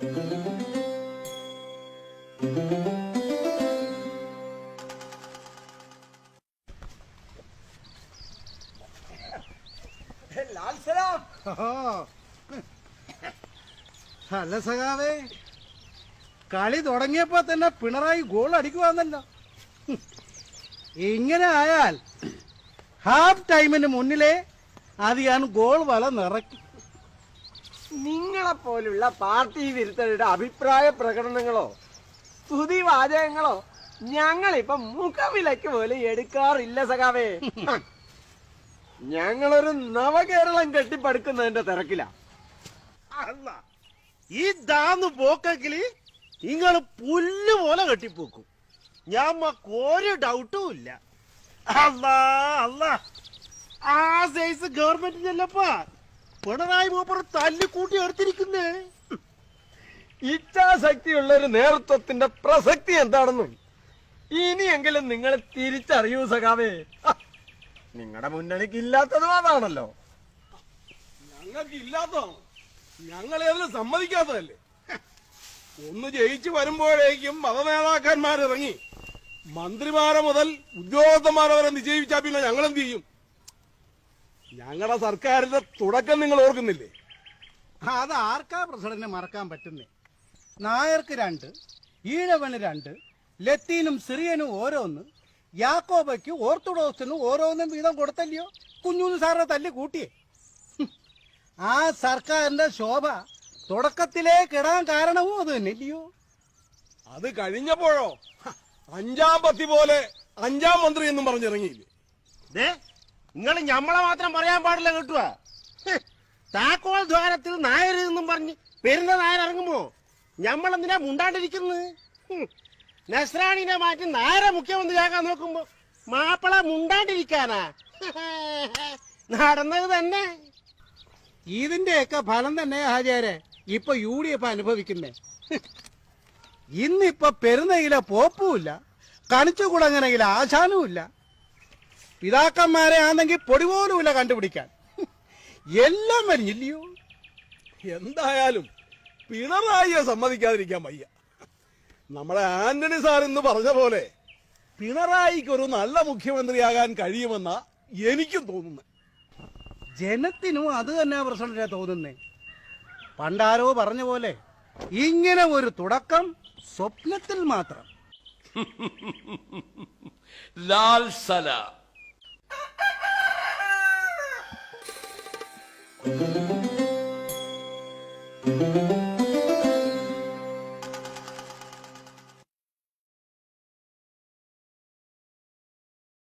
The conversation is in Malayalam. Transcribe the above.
അല്ല സഖാവേ കളി തുടങ്ങിയപ്പോ തന്നെ പിണറായി ഗോൾ അടിക്കുവാന്നല്ലോ. ഇങ്ങനെ ആയാൽ ഹാഫ് ടൈമിന് മുന്നിലേ അത് ഞാൻ ഗോൾ വല നിറയ്ക്കും. നിങ്ങളെ പോലുള്ള പാർട്ടി വിരുദ്ധരുടെ അഭിപ്രായ പ്രകടനങ്ങളോ സ്തുതി വാചകങ്ങളോ ഞങ്ങളിപ്പൊ മുഖവിലക്ക് പോലും എടുക്കാറില്ല സഖാവേ. ഞങ്ങളൊരു നവകേരളം കെട്ടിപ്പടുക്കുന്നതിന്റെ തിരക്കില. അല്ല ഈ നിങ്ങൾ പുല്ല് പോലെ കെട്ടിപ്പോക്കും. ഞമ്മക്ക് ഒരു ഡൗട്ടും ഇല്ല. അല്ല അല്ല ആ സൈസ് ഗവൺമെന്റിനല്ലപ്പാ പിണറായി മൂപ്പർ തല്ലിക്കൂട്ടി എടുത്തിരിക്കുന്നേ. ഇച്ഛാശക്തിയുള്ള ഒരു നേതൃത്വത്തിന്റെ പ്രസക്തി എന്താണെന്നും ഇനിയെങ്കിലും നിങ്ങൾ തിരിച്ചറിയൂ സഖാവേ. നിങ്ങളുടെ മുന്നണിക്ക് ഇല്ലാത്തതും അതാണല്ലോ. ഞങ്ങൾക്ക് ഇല്ലാത്തതാണ് ഞങ്ങൾ അതിന് സമ്മതിക്കാത്തതല്ലേ ഒന്ന് ജയിച്ചു വരുമ്പോഴേക്കും മതനേതാക്കന്മാരിറങ്ങി മന്ത്രിമാരെ മുതൽ ഉദ്യോഗസ്ഥന്മാരെ വരെ നിശ്ചയിച്ചാൽ പിന്നെ ഞങ്ങൾ എന്ത് ചെയ്യും? ഞങ്ങളുടെ സർക്കാരിന്റെ തുടക്കം നിങ്ങൾ ഓർക്കുന്നില്ലേ? അത് ആർക്കാ പ്രസിഡന്റിനെ മറക്കാൻ പറ്റുന്നേ? നായർക്ക് രണ്ട് ഈഴവന് രണ്ട് ലത്തീനും സിറിയനും ഓരോന്ന് യാക്കോബയ്ക്ക് ഓർത്തഡോക്സിനും ഓരോന്നും വീതം കൊടുത്തല്ലയോ? കുഞ്ഞുന്ന് സാറിനെ തല്ലി കൂട്ടിയേ. ആ സർക്കാരിന്റെ ശോഭ തുടക്കത്തിലേ കിടാൻ കാരണവും അത് തന്നെ ഇല്ലയോ അത് കഴിഞ്ഞപ്പോഴോ? അഞ്ചാം പത്തി പോലെ അഞ്ചാം മന്ത്രി എന്നും പറഞ്ഞിറങ്ങിയില്ലേ? നിങ്ങൾ ഞമ്മളെ മാത്രം പറയാൻ പാടില്ല കേട്ടുക താക്കോൽ ദ്വാരത്തിൽ നായർ എന്നും പറഞ്ഞ് പെരുന്ന നായർ ഇറങ്ങുമ്പോ ഞമ്മളെന്തിനാ മുണ്ടാണ്ടിരിക്കുന്നത്. നസ്രാണിനെ മാറ്റി നായരെ മുഖ്യമന്ത്രിയാക്കാൻ നോക്കുമ്പോ മാപ്പിള മുണ്ടാണ്ടിരിക്കാനാ. നടന്നത് തന്നെ. ഇതിന്റെയൊക്കെ ഫലം തന്നെ ആചാരെ ഇപ്പൊ യു ഡി എഫ് അനുഭവിക്കുന്നേ ഇന്നിപ്പൊ പെരുന്നയിലെ പോപ്പുമില്ല കണിച്ചുകുളങ്ങനയിലെ ആശാനുമില്ല പിതാക്കന്മാരെ ആണെങ്കിൽ പൊടി പോലുമില്ല കണ്ടുപിടിക്കാൻ. എല്ലാം മരിഞ്ഞില്ലയോ എന്തായാലും പിണറായിയെ സമ്മതിക്കാതിരിക്കാൻ വയ്യ. നമ്മുടെ ആന്റണി സാർ ഇന്ന് പറഞ്ഞ പോലെ പിണറായിക്ക് ഒരു നല്ല മുഖ്യമന്ത്രിയാകാൻ കഴിയുമെന്ന എനിക്കും തോന്നുന്നു. ജനത്തിനും അത് തന്നെ പ്രശ്നമില്ല തോന്നുന്നേ. പണ്ടാരോ പറഞ്ഞ പോലെ ഇങ്ങനെ ഒരു തുടക്കം സ്വപ്നത്തിൽ മാത്രം. ലാൽ സലാം. thank you